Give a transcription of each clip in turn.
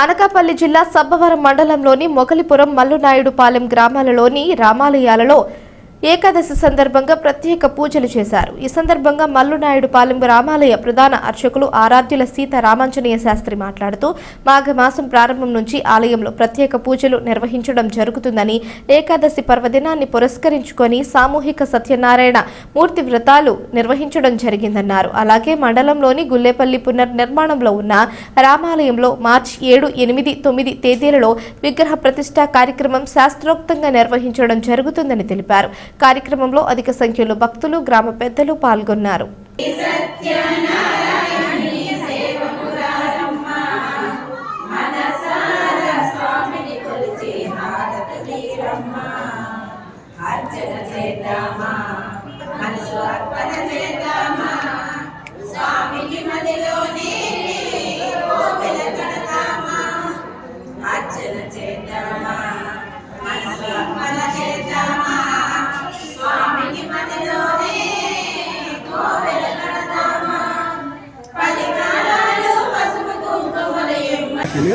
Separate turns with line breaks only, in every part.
అనకాపల్లి జిల్లా సబ్బవరం మండలంలోని మొగలిపురం మల్లునాయుడుపాలెం గ్రామాలలోని రామాలయాలలో ఏకాదశి సందర్భంగా ప్రత్యేక పూజలు చేశారు. ఈ సందర్భంగా మల్లునాయుడు పాలెం రామాలయ ప్రధాన అర్చకులు ఆరాధ్యుల సీత రామాంజనేయ శాస్త్రి మాట్లాడుతూ మాఘమాసం ప్రారంభం నుంచి ఆలయంలో ప్రత్యేక పూజలు నిర్వహించడం జరుగుతుందని ఏకాదశి పర్వదినాన్ని పురస్కరించుకొని సామూహిక సత్యనారాయణ మూర్తి వ్రతాలు నిర్వహించడం జరిగిందన్నారు. అలాగే మండలంలోని గుల్లేపల్లి పునర్నిర్మాణంలో ఉన్న రామాలయంలో మార్చి ఏడు ఎనిమిది తొమ్మిది తేదీలలో విగ్రహ ప్రతిష్ఠా కార్యక్రమం శాస్త్రోక్తంగా నిర్వహించడం జరుగుతుందని తెలిపారు. కార్యక్రమంలో అధిక సంఖ్యలో భక్తులు గ్రామ పెద్దలు పాల్గొన్నారు.
అర్చన చేద్దామా మనసు అర్పణ చేద్దాం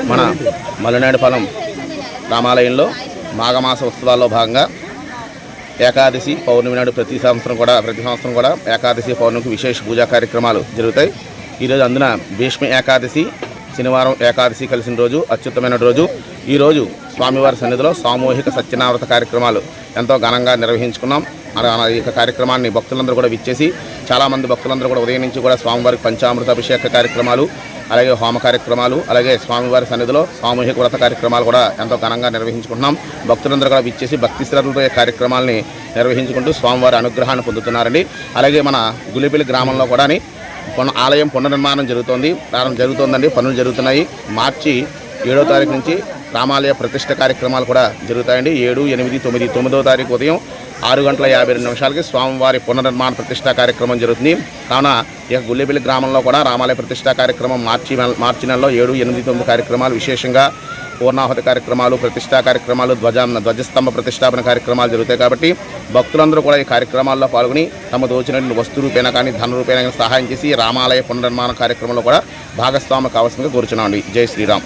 మన మల్లనాడుపాలెం రామాలయంలో మాఘమాస ఉత్సవాల్లో భాగంగా ఏకాదశి పౌర్ణమి నాడు ప్రతి సంవత్సరం కూడా ప్రతి సంవత్సరం కూడా ఏకాదశి పౌర్ణమికి విశేష పూజా కార్యక్రమాలు జరుగుతాయి. ఈరోజు అందున భీష్మ ఏకాదశి శనివారం ఏకాదశి కలిసిన రోజు అత్యుత్తమైన రోజు. ఈరోజు స్వామివారి సన్నిధిలో సామూహిక సత్యనావ్రత కార్యక్రమాలు ఎంతో ఘనంగా నిర్వహించుకున్నాం. అలా యొక్క కార్యక్రమాన్ని భక్తులందరూ కూడా విచ్చేసి చాలామంది భక్తులందరూ కూడా ఉదయం నుంచి కూడా స్వామివారికి పంచామృత అభిషేక కార్యక్రమాలు అలాగే హోమ కార్యక్రమాలు అలాగే స్వామివారి సన్నిధిలో సామూహిక వ్రత కార్యక్రమాలు కూడా ఎంతో ఘనంగా నిర్వహించుకుంటున్నాం. భక్తులందరూ కూడా విచ్చేసి భక్తి శ్రద్ధలతో ఈ కార్యక్రమాలని నిర్వహించుకుంటూ స్వామివారి అనుగ్రహాన్ని పొందుతున్నారండి. అలాగే మన గులిపిలి గ్రామంలో కూడా పున ఆలయం పునర్నిర్మాణం జరుగుతోంది. ప్రారంభం జరుగుతోందండి. పనులు జరుగుతున్నాయి. మార్చి ఏడో తారీఖు నుంచి రామాలయ ప్రతిష్ట కార్యక్రమాలు కూడా జరుగుతాయండి. ఏడు ఎనిమిది తొమ్మిది తొమ్మిదో తారీఖు ఉదయం ఆరు గంటల యాభై రెండు నిమిషాలకి స్వామివారి పునర్నిర్మాణ ప్రతిష్టా కార్యక్రమం జరుగుతుంది. కావున ఇక గుల్లెపల్లి గ్రామంలో కూడా రామాలయ ప్రతిష్టా కార్యక్రమం మార్చి నెల- మార్చి నెలలో ఏడు ఎనిమిది తొమ్మిది కార్యక్రమాలు విశేషంగా పూర్ణాహుతి కార్యక్రమాలు ప్రతిష్టా కార్యక్రమాలు ధ్వజ ధ్వజస్తంభ ప్రతిష్టాపన కార్యక్రమాలు జరుగుతాయి కాబట్టి భక్తులందరూ కూడా ఈ కార్యక్రమాల్లో పాల్గొని తమ దోచినటువంటి వస్తు రూపేణ కానీ ధన రూపేణ కానీ సహాయం చేసి రామాలయ పునర్నిర్మాణ కార్యక్రమంలో కూడా భాగస్వామి కావాల్సిందిగా కోరుచున్నామండి. జై శ్రీరామ్.